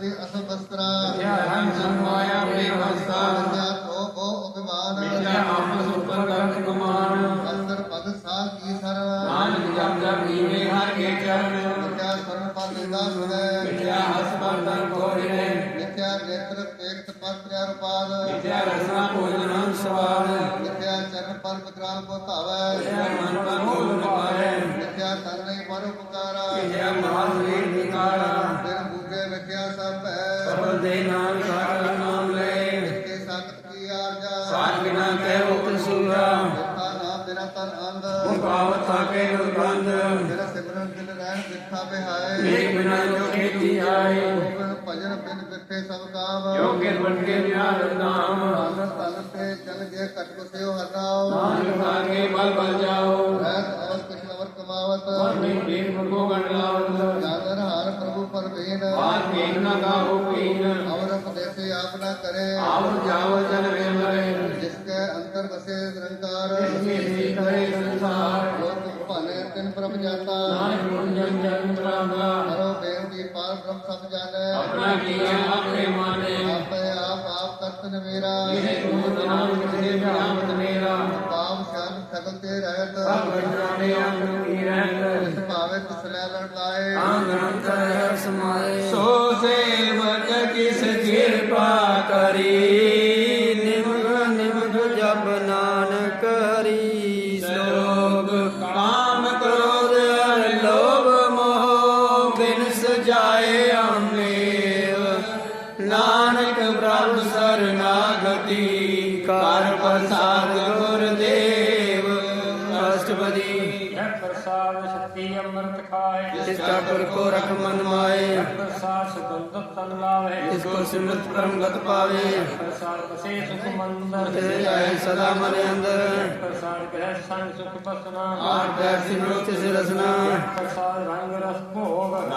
ਅਸਤੀ ਅਸਵਸਤਰਾ ਮਿਥਿਆ ਰੰਗ ਸੰਮਾਇਆ ਬੇਵਸਤਾ ਮਿਥਿਆ ਕੋ ਕੋ ਅਭਿਮਾਨ ਮਿਥਿਆ ਆਪਸ ਉੱਪਰ ਗਰਤ ਗੁਮਾਨ। ਅੰਦਰ ਪਦ ਸਾਹ ਕੀ ਸਰ। ਨਾਨਕ ਜਪ ਜਪ ਜੀਵੇ ਹਰ ਕੇ ਚਰਨ। ਮਿਥਿਆ ਸਰਨ ਪਦ ਦਾ ਸੁਣੈ ਮਿਥਿਆ ਹਸ ਬਰਤਨ ਕੋਇਰੇ ਮਿਥਿਆ ਨੇਤਰ ਤੇਕਤ ਪਰ ਪ੍ਰਿਆਰਪਾਦ ਮਿਥਿਆ ਰਸਨਾ ਭੋਜਨ ਸਵਾਦ। ਮਿਥਿਆ ਚਰਨ ਪਰ ਵਿਕਰਾਲ ਕੋ ਧਾਵੈ। ਮਿਥਿਆ ਮਨ ਕਾ ਮੋਹ ਪਾਏ ਮਿਥਿਆ ਤਨ ਨਹੀਂ ਪਰ ਉਪਕਾਰਾ। ਮਿਥਿਆ ਮਹਾਨ ਦੇ ਨਾਮ ਸਾਰਾ ਨਾਮ ਲੈ ਮਿੱਥੇ ਸੰਗਤ ਕੀ ਆਰਜਾ ਸਾਧ ਬਿਨਾ ਕਹਿ ਉਤ ਸੂਰਾ। ਮਿੱਠਾ ਨਾਮ ਤੇਰਾ ਤਨ ਅੰਧ ਮੁਕਾਵਤ ਥਾਕੇ ਦੁਰਗੰਧ ਤੇਰਾ ਸਿਮਰਨ ਦਿਲ ਰਹਿਣ ਮਿੱਠਾ ਬਿਹਾਏ ਏਕ ਬਿਨਾ ਜੋ ਖੇਤੀ ਆਏ। ਭਜਨ ਬਿਨ ਬਿਠੇ ਸਭ ਕਾਮ ਜੋ ਕੇ ਬਨ ਕੇ ਨਿਆਰ ਨਾਮ। ਤਨ ਤਨ ਤੇ ਚਲ ਜੇ ਕਟ ਕੁਸਿਓ ਹਰਨਾਉ ਨਾਨਕ ਥਾਕੇ ਬਲ ਬਲ ਜਾਓ। ਬੇਨ ਆਰ ਕੀਨ ਨਾ ਗਾਹੋ ਕੀਨ ਅਵਰ ਉਪਦੇਸੇ ਆਪ ਨਾ ਕਰੇ। ਆਵ ਜਾਵ ਜਨ ਵੇ ਮਰੇ। ਜਿਸਕੇ ਅੰਤਰ ਵਸੇ ਨਿਰੰਕਾਰ। ਜਿਸਕੇ ਸੀ ਕਰੇ ਸੰਸਾਰ। ਤੁਮ ਭਾਨੇ ਤਿਨ ਪ੍ਰਭ ਜਾਤਾ। ਨਾਨਕ ਗੁਣ ਜਨ ਜਨ ਪ੍ਰਾਗਾ ਕਰੋ ਬੇਨਤੀ ਪਾਰ ਬ੍ਰਹਮ ਸਭ ਜਾਣੈ। ਆਪਣਾ ਕੀਆ ਆਪੇ ਮਾਨੇ ਆਪੇ ਆਪ ਆਪ ਕਰਤ ਨਵੇਰਾ। ਇਹ ਤੂੰ ਨਾਮ ਕਿਸੇ ਬਿਆਮਤ ਮੇਰਾ ਪਾਪ ਸ਼ਾਨ ਸਗਲ ਤੇ ਰਹਿਤ। ਸਭ ਜਾਣੇ ਅੰਗ ਕੀ ਲੈ ਲੜ ਲਾਏ ਆਂਗਨ ਕਰ ਸਮਾਏ। ਸੋ ਸੇਵਕ ਕਿਸ ਕਿਰਪਾ ਕਰੀ। ਨਿਮਗ ਨਿਮਗ ਜਪ ਨਾਨਕ ਹਰੀ ਸਲੋਗ ਕਾਮ ਕ੍ਰੋਧ ਲੋਭ ਮੋਹ ਬਿਨ ਸਜਾਏ ਅੰਮੇਵ ਨਾਨਕ ਪ੍ਰਭ ਸਰਨਾਗਤੀ ਕਰ ਪ੍ਰਸਾਦ ਅਸ਼ਟਪਦੀ ਹੈ ਪ੍ਰਸਾਦ ਸ਼ਕਤੀ ਅੰਮ੍ਰਿਤ ਖਾਏ। ਜਿਸ ਕਾ ਗੁਰ ਕੋ ਰਖ ਮਨ ਮਾਏ ਪ੍ਰਸਾਦ ਸੁਗੰਧ ਤਨ ਲਾਵੇ। ਇਸ ਕੋ ਸਿਮਰਤ ਪਰਮ ਗਤ ਪਾਵੇ ਪ੍ਰਸਾਦ ਬਸੇ ਸੁਖ ਮੰਦਰ। ਤੇ ਜਾਏ ਸਦਾ ਮਨ ਅੰਦਰ। ਪ੍ਰਸਾਦ ਗ੍ਰਹਿ ਸੰਗ ਸੁਖ ਬਸਨਾ ਆਰ ਬੈ ਸਿਮਰੋ ਤਿਸ ਰਸਨਾ। ਪ੍ਰਸਾਦ ਰੰਗ ਰਸ ਭੋਗ।